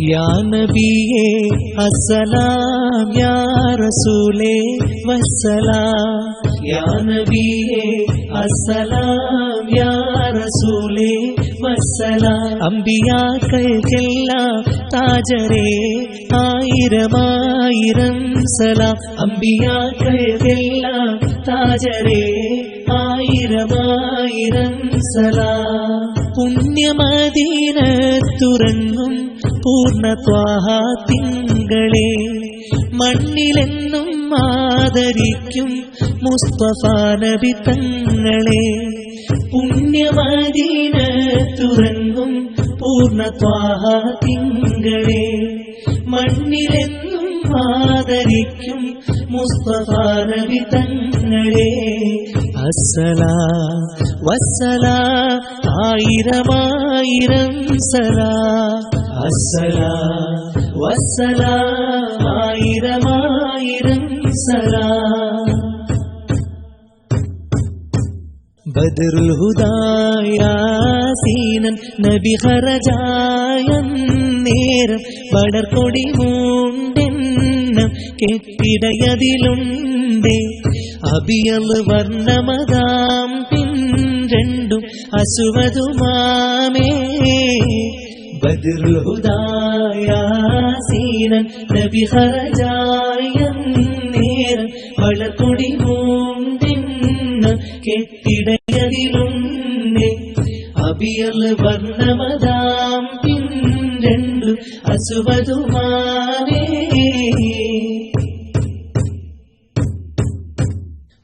യാ നബിയേ അസ്സലാം യാ റസൂലേ വസ്സലാം. യാ നബിയേ അസ്സലാം. യാ റസൂലേ വസ്സലാം. അമ്പിയാക്കൾക്കെല്ലാം താജരേ. ആയിരമായിരം സലാം. അമ്പിയാക്കൾക്കെല്ലാം താജരേ. ആയിരമായിരം സലാം. പുണ്യമദീന തുറങ്ങും പൂർണത്വാഹ തിങ്കളെ. മണ്ണിലെന്നും ആദരിക്കും മുസ്തഫ നബി തങ്ങളെ. പുണ്യമദീന തുറങ്ങും പൂർണത്വാഹ തിങ്കളെ. മണ്ണിലെന്നും ആദരിക്കും മുസ്തഫ നബി തങ്ങളെ. അസ്സലാ വസ്സലാ ആയിരമായിരം സലാ. അസ്സലാ വസ്സലാ ആയിരമായിരം സലാ ബദറുൽ ഹുദായാസീനൻ നബി ഹറജായ നേരം വടർക്കൊടി മൂണ്ടെണ്ണം കെട്ടിടയതിലുണ്ടേ. അബിയൽ വർണമതാം പിൻ രണ്ടും അസുവതുമാമേ ബദറുൽ ഹുദായാസീനൻ നബി ഹറജായ നേരം വളർക്കൊടി കെട്ടിടയതിലുണ്ട് അബിയൽ വർണമതാം രണ്ടു അസുവതുമാനേ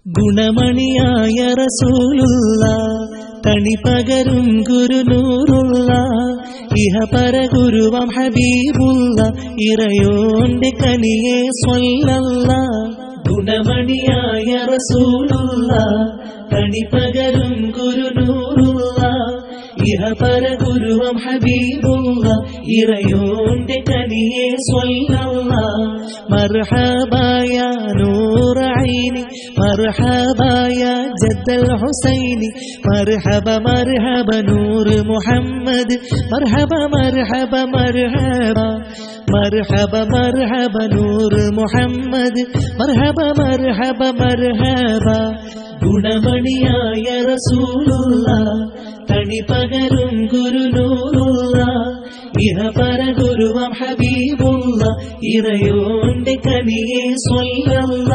ഗുണമണിയായ റസൂലുള്ള തണി പകരും ഗുരുനൂറുള്ള ഇഹ പര ഗുരുവം ഹബീബുള്ള ഇറയോന്റെ കനിയെ സ്വല്ലല്ല. ഗുണമണിയായ റസൂലുള്ള തണി പകരും ഗുരുനൂറുള്ള ഇഹ പര ഗുരുവം ഹബീബുള്ള ഇറയോന്റെ കനിയെ സ്വല്ലല്ല മർഹബായ നൂറ مرحبا يا جد ഹുസൈനി مرحبا مرحبا നൂർ മുഹമ്മദ് مرحبا مرحبا مرحبا مرحبا مرحبا നൂർ മുഹമ്മദ് مرحبا مرحبا مرحبا ഗുണമണിയായ റസൂലുള്ള തണി പകരും ഗുരുനൂറുള്ള ഇഹ പര ഗുരുവം ഹബീബുള്ള ഇറയോന്റെ കനിയെ സ്വല്ല